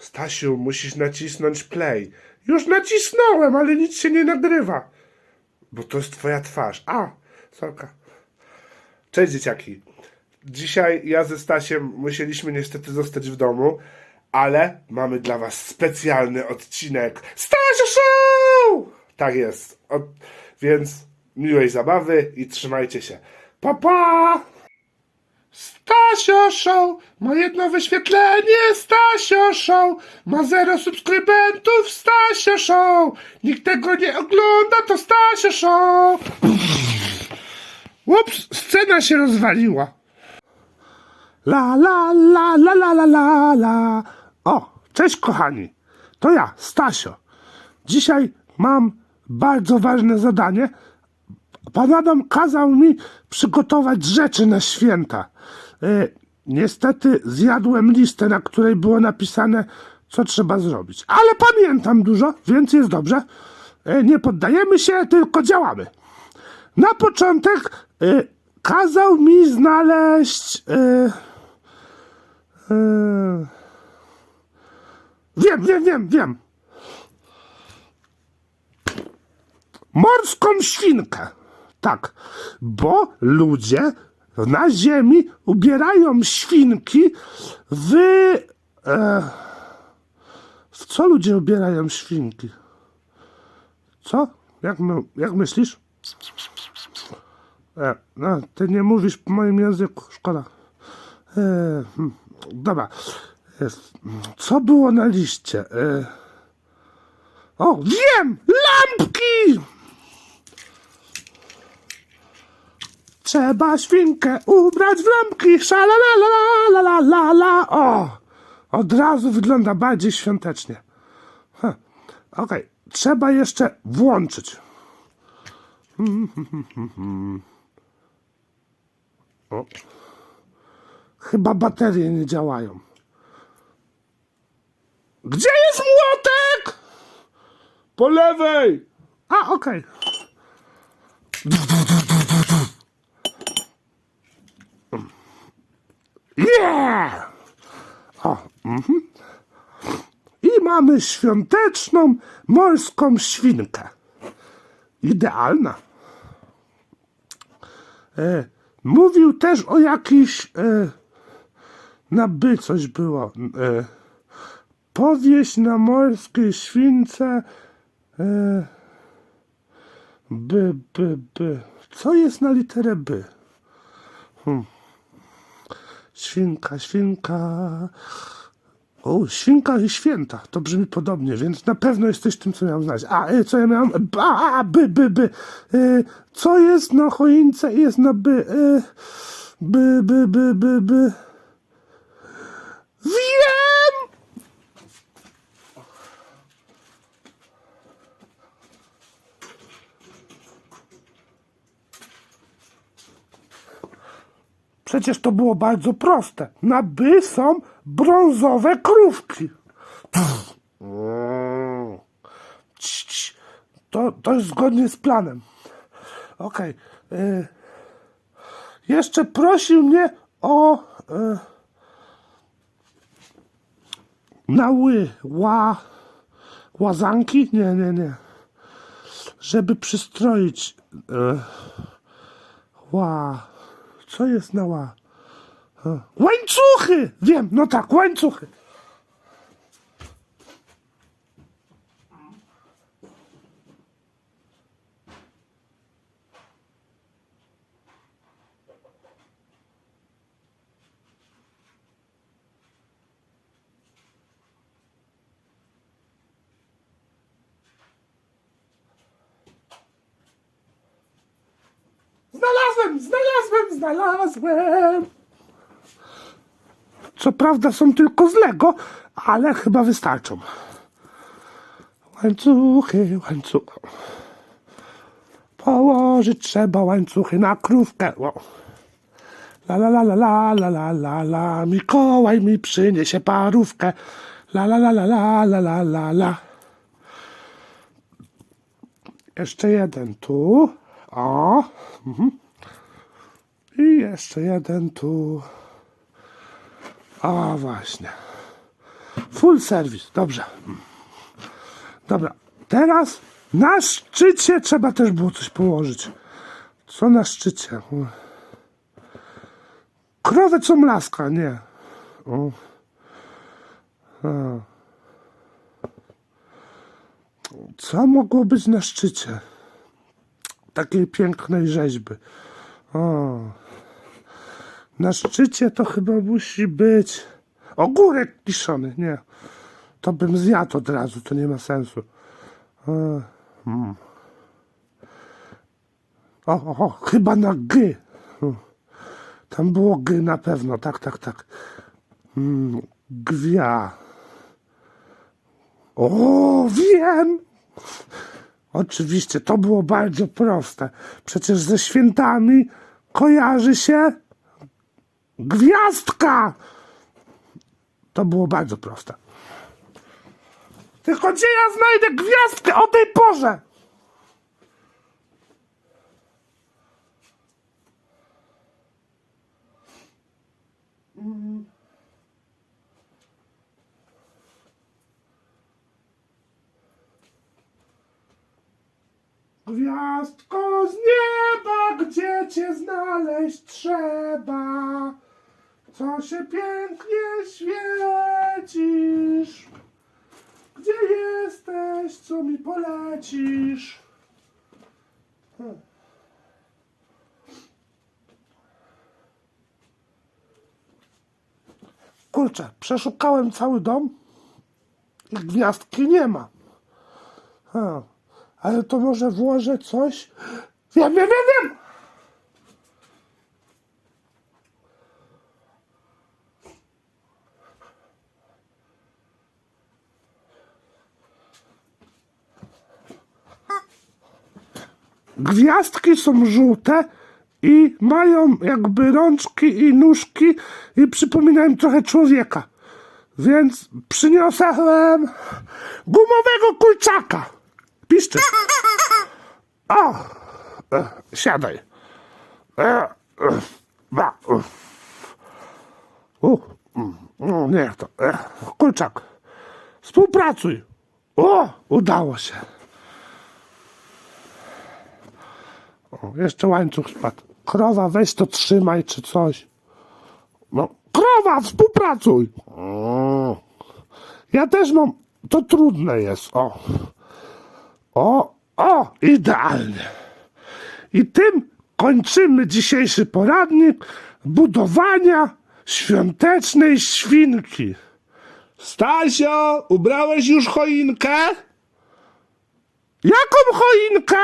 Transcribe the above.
Stasiu, musisz nacisnąć play. Już nacisnąłem, ale nic się nie nagrywa. Bo to jest twoja twarz. A, sorka. Cześć dzieciaki. Dzisiaj ja ze Stasiem musieliśmy niestety zostać w domu, ale mamy dla was specjalny odcinek Stasio Show! Tak jest. Więc miłej zabawy i trzymajcie się. Pa, pa! Stasio Show ma jedno wyświetlenie, Stasio Show ma zero subskrybentów, Stasio Show nikt tego nie ogląda, to Stasio Show Ups, scena się rozwaliła. La la la la la la la la. O, cześć kochani. To ja, Stasio. Dzisiaj mam bardzo ważne zadanie. Pan Adam kazał mi przygotować rzeczy na święta. E, niestety zjadłem listę, na której było napisane, co trzeba zrobić. Ale pamiętam dużo, więc jest dobrze. E, nie poddajemy się, tylko działamy. Na początek e, kazał mi znaleźć. Wiem, wiem, wiem, wiem. Morską świnkę. Tak, bo ludzie na ziemi ubierają świnki w. E, w co ludzie ubierają świnki? Co? Jak, my, jak myślisz? E, no, ty nie mówisz po moim języku, szkoda. E, hmm, dobra. E, co było na liście? E, o, wiem! Lampki! Trzeba świnkę ubrać w lampki, szalalalala, O! Od razu wygląda bardziej świątecznie. Huh. Okej, trzeba jeszcze włączyć. O. Chyba baterie nie działają. Gdzie jest młotek? Po lewej. A, okej. Yeah! O, mhm. I mamy świąteczną morską świnkę. Idealna. E, mówił też o jakiś e, na by coś było. E, powieść na morskiej śwince. E, by, by, by. Co jest na literę by? Hmm. Świnka, świnka. O, świnka i święta. To brzmi podobnie, więc na pewno jesteś tym, co miałem znać. A, e, co ja miałem? A, a, by, by, by. E, co jest na choince i jest na by? E, by, by, by, by, by. Wiem! Przecież to było bardzo proste. Na by są brązowe krówki. To, to jest zgodnie z planem. Okej. y, Jeszcze prosił mnie o y, na ły, ła, łazanki? Nie, nie, nie. Żeby przystroić y, ła. Co jest na ła? Łańcuchy! Wiem, no tak, łańcuchy. Znalazłem, znalazłem. Co prawda są tylko z Lego, ale chyba wystarczą. Łańcuchy, łańcuchy. Położyć trzeba łańcuchy na krówkę. La la la la la la la la la Mikołaj mi przyniesie parówkę. La la la la la la la la la Jeszcze jeden tu. O. Mhm. Jeszcze jeden tu. O, właśnie. Full service, dobrze. Dobra, teraz na szczycie trzeba też było coś położyć. Co na szczycie? Krowę co mlaska, nie. O. Co mogło być na szczycie? Takiej pięknej rzeźby. O. Na szczycie to chyba musi być ogórek kiszony. Nie. To bym zjadł od razu, to nie ma sensu. E, mm. O, o, o, chyba na G. Hmm. Tam było G na pewno, tak, tak, tak. Mm, gwia. O, wiem! Oczywiście, to było bardzo proste. Przecież ze świętami kojarzy się gwiazdka. To było bardzo proste. Tylko gdzie ja znajdę gwiazdkę o tej porze? Gwiazdko Co się pięknie świecisz? Gdzie jesteś, co mi polecisz? Kurczę, przeszukałem cały dom i gwiazdki nie ma. Ale to może włożę coś? Wiem, wiem, wiem, wiem! Gwiazdki są żółte i mają jakby rączki i nóżki i przypominają trochę człowieka. Więc przyniosłem gumowego kurczaka. Piszczy. O! E, siadaj. E, e, ba. U, no niech to. Kurczak. Współpracuj. O! Udało się. O, jeszcze łańcuch spadł. Krowa, weź to trzymaj, czy coś. No, krowa, współpracuj. O, ja też mam, to trudne jest, o. O, o, idealnie. I tym kończymy dzisiejszy poradnik budowania świątecznej świnki. Stasio, ubrałeś już choinkę? Jaką choinkę?